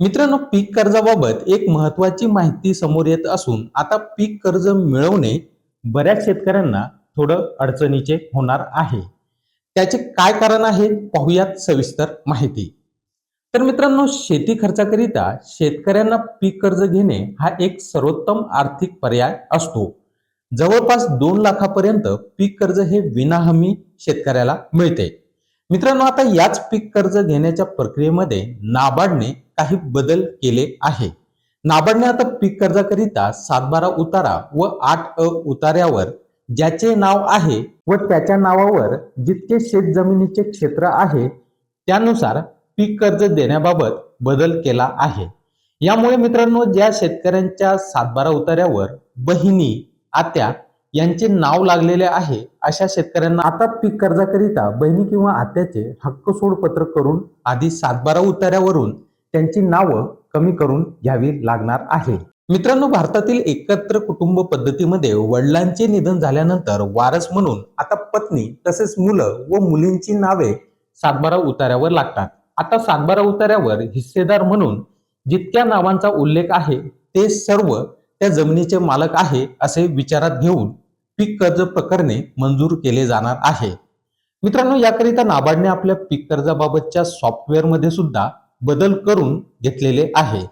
मित्रांनो पीक कर्जाबाबत एक महत्वाची माहिती समोर येत असून आता पीक कर्ज मिळवणे बऱ्याच शेतकऱ्यांना थोडं अडचणीचे होणार आहे. त्याचे काय कारण आहे पाहूयात सविस्तर माहिती. तर मित्रांनो शेती खर्चाकरिता शेतकऱ्यांना पीक कर्ज घेणे हा एक सर्वोत्तम आर्थिक पर्याय असतो. जवळपास दोन लाखापर्यंत पीक कर्ज हे विनाहमी शेतकऱ्याला मिळते. मित्रांनो आता याच पीक कर्ज घेण्याच्या प्रक्रियेमध्ये नाबार्डने काही बदल केले आहे. नाबार्डने आता पीक कर्जाकरिता सातबारा उतारा व आठ अ उतार्यावर ज्याचे नाव आहे व त्याच्या नावावर जितके शेत जमिनीचे क्षेत्र आहे त्यानुसार पीक कर्ज देण्याबाबत बदल केला आहे. यामुळे मित्रांनो ज्या शेतकऱ्यांच्या सातबारा उतार्यावर बहिणी आत्या यांचे नाव लागलेले आहे अशा शेतकऱ्यांना आता पीक कर्जाकरिता बहिणी किंवा आत्याचे हक्क सोड पत्र करून आधी सातबारा उतार्यावरून त्यांची नावं कमी करून घ्यावी लागणार आहे. मित्रांनो भारतातील एकत्र कुटुंब पद्धतीमध्ये वडिलांचे निधन झाल्यानंतर वारस म्हणून आता पत्नी तसेच मुलं व मुलींची नावे सातबारा उतार्यावर लागतात. आता सातबारा उतार्यावर हिस्सेदार म्हणून जितक्या नावांचा उल्लेख आहे ते सर्व त्या जमिनीचे मालक आहे असे विचारात घेऊन पीक कर्ज प्रकरणे मंजूर केले जाणार आहे. मित्रांनो याकरिता नाबार्डने आपल्या पीक कर्जाबाबतच्या सॉफ्टवेअरमध्ये सुद्धा बदल करून घेतलेले आहे.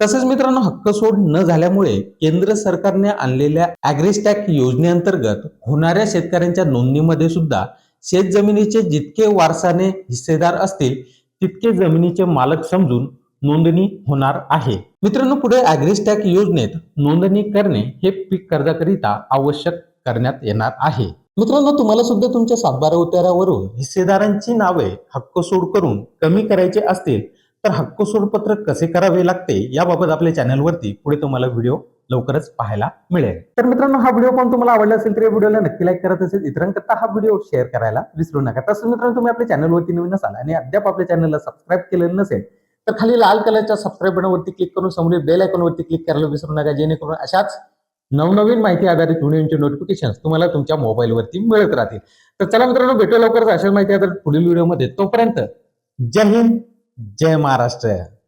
तसेच मित्रांनो हक्क सोड न झाल्यामुळे केंद्र सरकारने आणलेल्या अॅग्रेस्टॅक योजनेअंतर्गत होणाऱ्या शेतकऱ्यांच्या नोंदणीमध्ये सुद्धा शेत जमिनीचे जितके वारसाने हिस्सेदार असतील तितके जमिनीचे मालक समजून नोंदणी होणार आहे. मित्रांनो पुढे ॲग्रिस्टॅक योजनेत नोंदणी करणे हे पीक कर्जाकरिता आवश्यक करण्यात येणार आहे. मित्रांनो तुम्हाला सुद्धा तुमच्या सातबारा उतारावरून हिस्सेदारांची नावे हक्क सोड करून कमी करायचे असतील तर हक्क सोड पत्र कसे करावे लागते याबाबत आपल्या चॅनलवरती पुढे तुम्हाला व्हिडिओ लवकरच पाहायला मिळेल. तर मित्रांनो हा व्हिडिओ पण तुम्हाला आवडला असेल तर या व्हिडिओला नक्की लाईक करत असेल. इतरांकरता हा व्हिडिओ शेअर करायला विसरू नका. तसंच मित्रांनो तुम्ही आपल्या चॅनलवरती नवीन असाल आणि अद्याप आपल्या चॅनलला सबस्क्राईब केलेलं नसेल तर खाली लाल कलरच्या सबस्क्राईब बटनवरती क्लिक करून समोरील बेल आयकॉनवरती क्लिक करायला विसरू नका जेणेकरून अशाच नवनवीन माहिती आधारित व्हिडिओचे नोटिफिकेशन तुम्हाला तुमच्या मोबाईलवरती मिळत राहतील. तर चला मित्रांनो भेटू लवकरच अशाच माहिती आधारित पुढील व्हिडिओमध्ये. तोपर्यंत जय हिंद जय महाराष्ट्र.